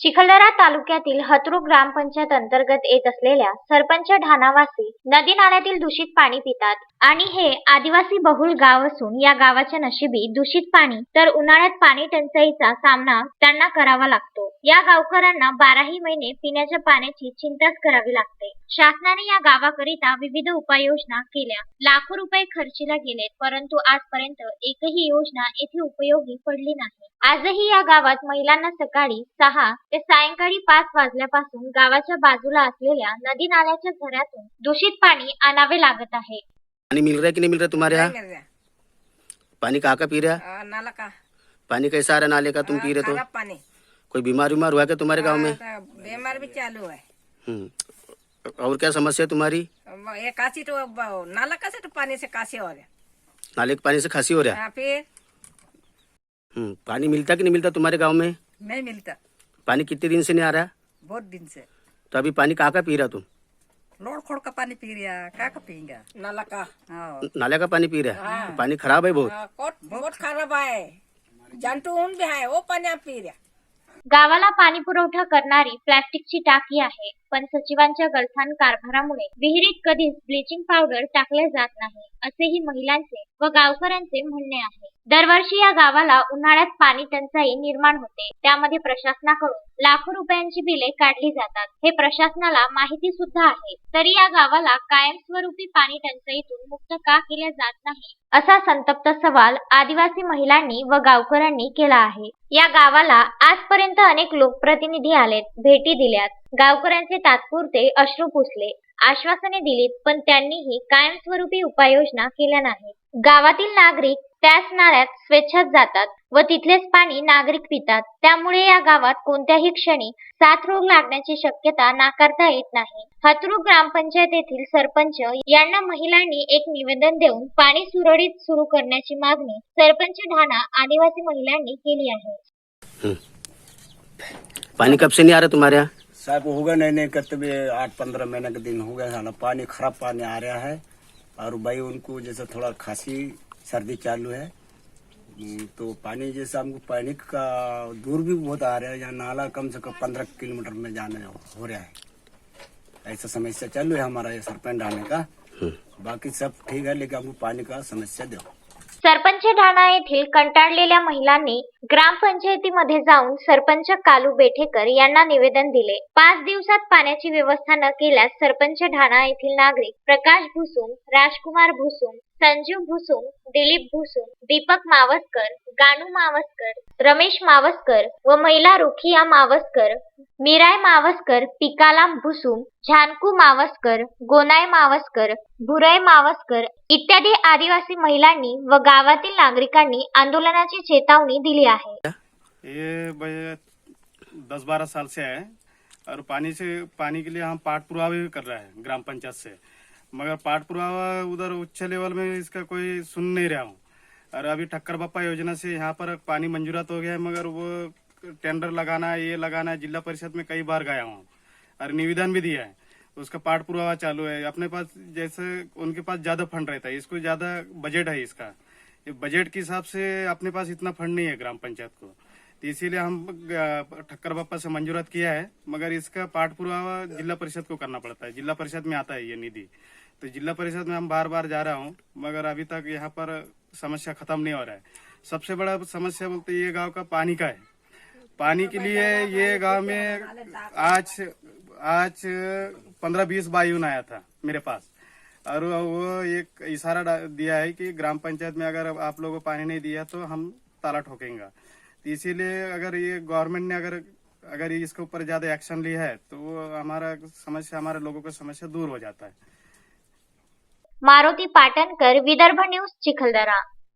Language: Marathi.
चिखलदरा तालुक्यातील हतरू ग्रामपंचायत अंतर्गत येत असलेल्या सरपंच ढाणावासी नदी नाल्यातील दूषित पाणी पितात. आणि हे आदिवासी बहुल गाव असून या गावाच्या नशिबी दूषित पाणी तर उन्हाळ्यात पाणी टंचाईचा सामना त्यांना करावा लागतो. या गावकऱ्यांना बाराही महिने पिण्याच्या पाण्याची चिंताच करावी लागते. शासनाने या गावाकरिता विविध उपाययोजना केल्या. लाखो रुपये खर्चीला गेलेत परंतु आजपर्यंत एकही योजना येथे उपयोगी पडली नाही. आजही या गावात महिलांना सकाळी सहा ते सायंकाळी पाच वाजल्यापासून गावाच्या बाजूला असलेल्या नदी नाल्याच्या झऱ्यातून दूषित पाणी आणावे लागत आहे. पानी मिल रहा है कि नहीं मिल रहा तुम्हारे यहाँ नहीं मिल रहा पानी कहाँ का पी रहा है आ, नाला का? पानी कैसा आ रहा है नाले का तुम पी रहे खराब तो? पानी कोई बीमार बीमार हुआ क्या तुम्हारे गांव में? हाँ, तो बीमार भी चालू है. हम्म। और क्या समस्या है तुम्हारी? अब ये काशी तो अब नाला का से तो पानी से काशी हो रहा नाले के पानी से खांसी हो रहा है? हाँ, फिर। पानी मिलता कि नहीं मिलता तुम्हारे गांव में? नहीं मिलता। पानी कितने दिन से नहीं आ रहा? बहुत दिन से। तो अभी पानी कहाँ का पी रहा तुम? लोड खोड़ का पानी पी रहा। क्या का पिएगा? नाला का। हाँ। नाले का पानी पी रहा है? पानी खराब है बहुत। हाँ, बहुत खराब है। जंतु ऊन भी है वो पानी आप पी रहा। गावाला पाणी पुरवठा करणारी प्लॅस्टिकची टाकी आहे पण सचिवांच्या गलथान कारभारामुळे विहिरीत कधीच ब्लिचिंग पावडर टाकले जात नाही असेही महिलांचे व गावकऱ्यांचे म्हणणे आहे. दरवर्षी या गावाला उन्हाळ्यात पाणी टंचाई निर्माण होते. त्यामध्ये प्रशासनाकडून लाखो रुपयांची बिले काढली जातात. हे प्रशासनाला माहिती सुद्धा आहे. तरी या गावाला कायमस्वरूपी पाणी टंचाईतून मुक्त का केले जात नाही असा संतप्त सवाल आदिवासी महिलांनी व गावकऱ्यांनी केला आहे. या गावाला आजपर्यंत अनेक लोकप्रतिनिधी आलेत भेटी दिल्यात. गावकऱ्यांचे तात्पुरते अश्रू पुसले आश्वासने दिलीत पण त्यांनीही कायमस्वरूपी उपाययोजना केल्या नाहीत. गावातील नागरिक त्याच नाल्यात स्वेच्छाच जातात व तिथलेच पाणी नागरिक पितात. त्यामुळे या गावात कोणत्याही क्षणी साथरोग लागण्याची शक्यता नाकारता येत नाही. हतरू ग्रामपंचायतीतील सरपंच यांना महिलांनी एक निवेदन देऊन पाणी सुरळीत सुरू करण्याची मागणी सरपंच ढाणा आदिवासी महिलांनी केली आहे. पानी कब से नहीं आ रहा तुम्हारे यहाँ? साहब हो गया नहीं नहीं करते भी आठ पंद्रह महीने का दिन हो गया साला पानी खराब पानी आ रहा है। और भाई उनको जैसा थोड़ा खांसी सर्दी चालू है हम्म, तो पानी जैसा हमको पैनिक का दूर भी बहुत आ रहा है यहाँ नाला कम से कम पंद्रह किलोमीटर में जाने हो रहा है। ऐसा समस्या चालू है हमारा ये सरपंच डालने का। बाकी सब ठीक है लेकिन हमको पानी का समस्या दो सरपंच ढाणा येथील कंटाळलेल्या महिलांनी ग्रामपंचायतीमध्ये जाऊन सरपंच कालू बेठेकर यांना निवेदन दिले. पाच दिवसात पाण्याची व्यवस्था न केल्यास सरपंच ढाणा येथील नागरिक प्रकाश भुसुम राजकुमार भुसुम संजीव भुसुम दिलीप भुसुम दीपक मावसकर गानू मावसकर रमेश मावसकर व महिला रुखिया मावसकर मीराय मावसकर पिकालाम भुसुम झानकू मावसकर गोनाय मावसकर भुरय मावसकर इत्यादी आदिवासी महिलांनी व गावातील नागरिकांनी आंदोलनाची चेतावणी दिली आहे. ये दस बारह साल से है और पानी से पानी के लिए हम पाठ पुरावा भी कर रहे हैं ग्राम पंचायत से। मगर पाठ पुरावा उधर उच्च लेवल में इसका कोई सुन नहीं रहा हूँ। और अभी ठक्कर बप्पा योजना से यहाँ पर पानी मंजूरात हो गया है, मगर वो टेंडर लगाना है ये लगाना है जिला परिषद में कई बार गया हूँ। और निवेदन भी दिया है, उसका पाठ पुरावा चालू है। अपने पास जैसे उनके पास ज़्यादा फंड रहता है, इसको ज़्यादा बजट है इसका। बजट के हिसाब से अपने पास इतना फंड नहीं है ग्राम पंचायत को। तो इसीलिए हम ठक्कर बापा से मंजूरत किया है, मगर इसका पाठ पुरावा जिला परिषद को करना पड़ता है। जिला परिषद में आता है ये निधि। तो जिला परिषद में हम बार बार जा रहा हूँ, मगर अभी तक यहाँ पर समस्या खत्म नहीं हो रहा है। सबसे बड़ा समस्या बोलते ये गाँव का पानी का है। पानी के लिए ये गाँव में आज आज पंद्रह बीस बायून आया था मेरे पास। और वो एक इशारा दिया है कि ग्राम पंचायत में अगर आप लोगों को पानी नहीं दिया तो हम ताला ठोकेंगे। इसीलिए अगर ये गवर्नमेंट ने अगर अगर इसके ऊपर ज़्यादा एक्शन लिया है तो वो हमारा समस्या, हमारे लोगों का समस्या दूर हो जाता है। मारुति पाटनकर, विदर्भ न्यूज़, चिखलदरा।